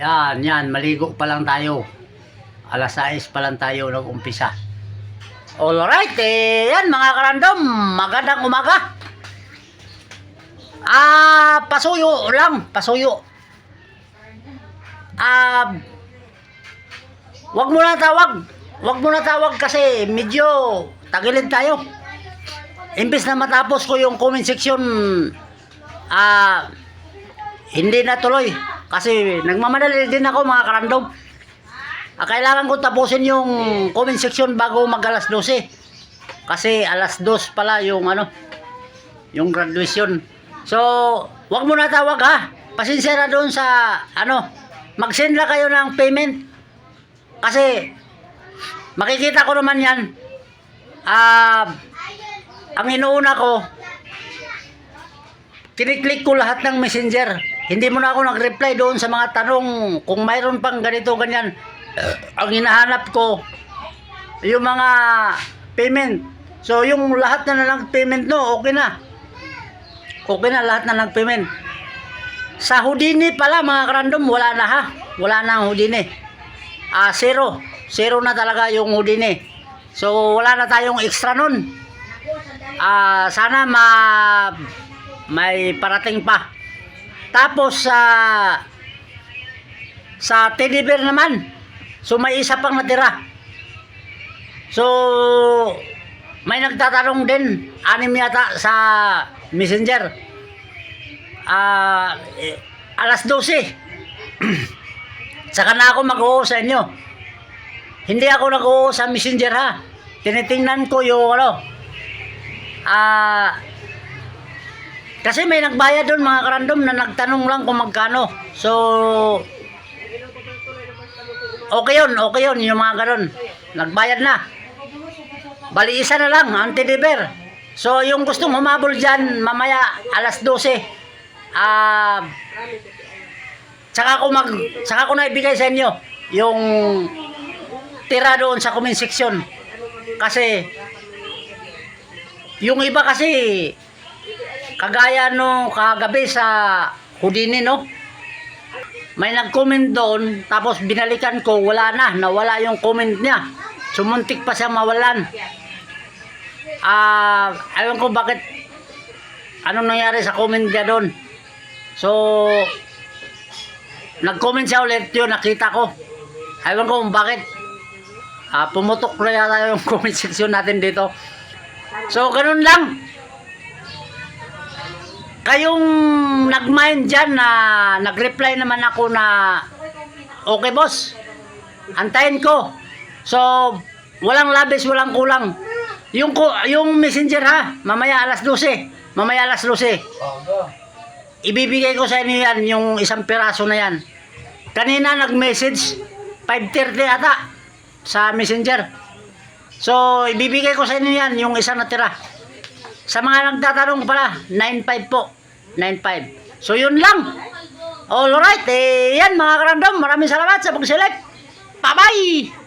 Yan, yan, maligo pa lang tayo. Alas 6 pa lang tayo nag-umpisa. Alright, eh, yan mga karandom, magandang umaga. Ah, pasuyo lang, pasuyo. Ah, wag mo na tawag. Wag mo na tawag kasi medyo tagilid tayo. Imbes na matapos ko yung comment section, ah, hindi na tuloy. Kasi nagmamadali din ako mga karandom. Ah, kailangan ko tapusin yung comment section bago mag alas 12. Kasi alas 2 pala yung ano, yung graduation. So, wag mo na tawag ha. Pasensya na doon sa ano, mag-send lang kayo ng payment. Kasi makikita ko naman 'yan. Ah, ang inuuna ko kiniklik ko lahat ng messenger. Hindi mo na ako nag-reply doon sa mga tanong kung mayroon pang ganito, ganyan. Eh, ang hinahanap ko, yung mga payment. So, yung lahat na lang payment no, okay na. Okay na lahat na lang payment. Sa Houdini pala, mga karandom, wala na ha. Wala na ang Houdini. Ah, zero. Zero na talaga yung Houdini. So, wala na tayong extra nun. Ah, sana ma may parating pa. Tapos sa sa teddy bear naman. So may isa pang natira. So may nagtatanong din anim yata sa Messenger. Ah eh, alas 12. Saka na ako mag-oo sa inyo. Hindi ako nag-oo sa Messenger ha. Tinitingnan ko yung ano. Ah kasi may nagbayad doon mga karandom na nagtanong lang kung magkano. So, okay yun, okay yun, yung mga ganon. Nagbayad na. Bali isa na lang, ang teddy-bear. So, yung gustong humabol dyan, mamaya alas 12. Ah, saka ko mag, saka ko na ibigay sa inyo yung tira doon sa comment section. Kasi, yung iba kasi, kagaya no kagabi sa Houdini no? May nag-comment doon tapos binalikan ko wala na nawala yung comment niya. Sumuntik pa siya mawalan. Ah ayun ko bakit anong nangyari sa comment niya doon. So nag-comment siya ulit yun nakita ko. Ayun ko bakit. Ah, pumutok na yata yung comment section natin dito. So ganun lang kayong nag-mind dyan na nag-reply naman ako na okay boss. Antayin ko. So walang labis walang kulang. Yung yung messenger ha mamaya alas 12 mamaya alas 12 ibibigay ko sa inyo yan yung isang piraso na yan. Kanina nag-message 5.30 ata sa messenger. So ibibigay ko sa inyo yan yung isang natira. Sa mga nagtatanong pala, 9.5 po. 9.5. So yun lang. Alright, eh, yan mga karandom. Maraming salamat sa pag-select. Bye-bye!